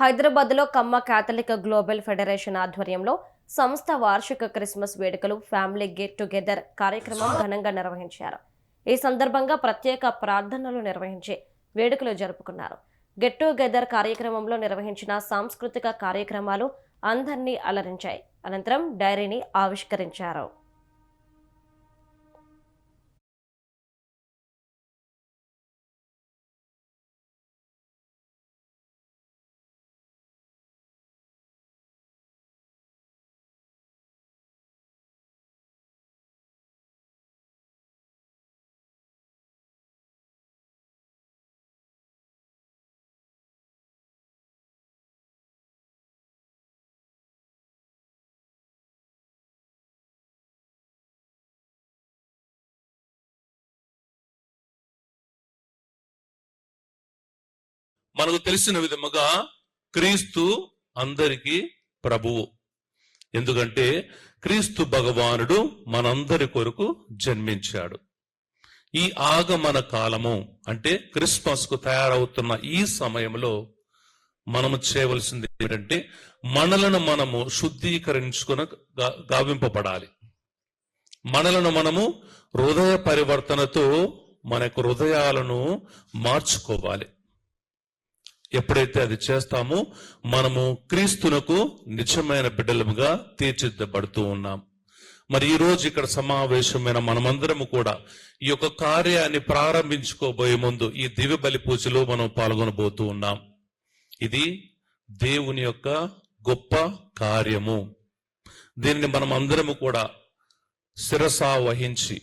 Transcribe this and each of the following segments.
హైదరాబాద్లో కమ్మ Catholic global federation ఆధ్వర్యంలో సంస్థ వార్షిక క్రిస్మస్ వేడుకలు ఫ్యామిలీ గెట్ టుగెదర్ కార్యక్రమం ఘనంగా నిర్వహించారు. ఈ సందర్భంగా ప్రత్యేక ప్రార్థనలు నిర్వహించి వేడుకలు జరుపుకున్నారు. గెట్ టుగెదర్ కార్యక్రమంలో నిర్వహించిన సాంస్కృతిక కార్యక్రమాలు అందరినీ అలరించాయి. అనంతరం డైరీని ఆవిష్కరించారు. మనకు తెలిసిన విధముగా క్రీస్తు అందరికీ ప్రభువు. ఎందుకంటే క్రీస్తు భగవానుడు మనందరి కొరకు జన్మించాడు. ఈ ఆగమన కాలము అంటే క్రిస్మస్కు తయారవుతున్న ఈ సమయంలో మనము చేయవలసింది ఏంటంటే మనలను మనము శుద్ధీకరించుకున గావింపబడాలి. మనలను మనము హృదయ పరివర్తనతో మన యొక్క హృదయాలను మార్చుకోవాలి. ఎప్పుడైతే అది చేస్తామో మనము క్రీస్తునకు నిజమైన బిడ్డలముగా తీర్చిద్దబడుతూ ఉన్నాం. మరి ఈ రోజు ఇక్కడ సమావేశమైన మనమందరము కూడా ఈ యొక్క కార్యాన్ని ప్రారంభించుకోబోయే ముందు ఈ దివ్య బలి పూజలో మనం పాల్గొనబోతూ ఉన్నాం. ఇది దేవుని యొక్క గొప్ప కార్యము. దీనిని మనం అందరము కూడా శిరసా వహించి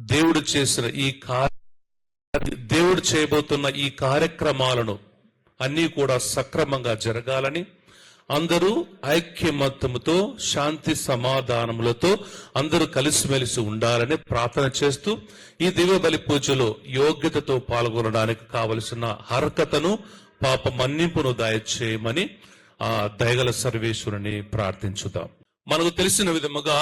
దేవుడు చేసిన ఈ కార్య దేవుడు చేయబోతున్న ఈ కార్యక్రమాలను అన్నీ కూడా సక్రమంగా జరగాలని అందరూ ఐక్యమత్యముతో శాంతి సమాధానములతో అందరూ కలిసిమెలిసి ఉండాలని ప్రార్థన చేస్తూ ఈ దివ్య బలి పూజలో యోగ్యతతో పాల్గొనడానికి కావలసిన అర్హతను పాప మన్నింపును దయచేయమని ఆ దయగల సర్వేశ్వరుని ప్రార్థించుదాం. మనకు తెలిసిన విధముగా